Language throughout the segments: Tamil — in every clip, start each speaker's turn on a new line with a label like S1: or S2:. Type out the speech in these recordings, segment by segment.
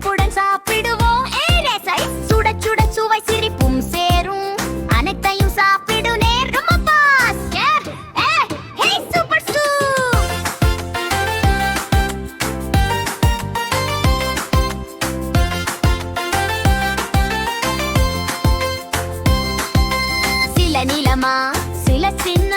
S1: வியப்புடன் சாப்பிடுவோம். சுட சுட சுவை சிரிப்பும் சேரும். அனைத்தையும் சாப்பிடு நேரம் சில நீளமா சில சின்ன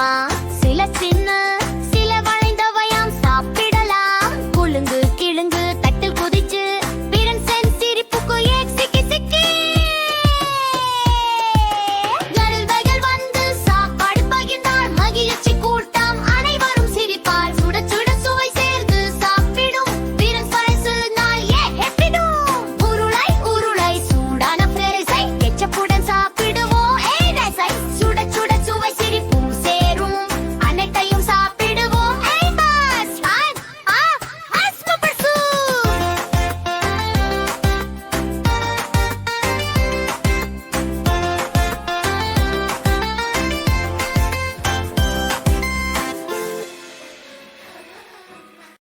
S1: 吗？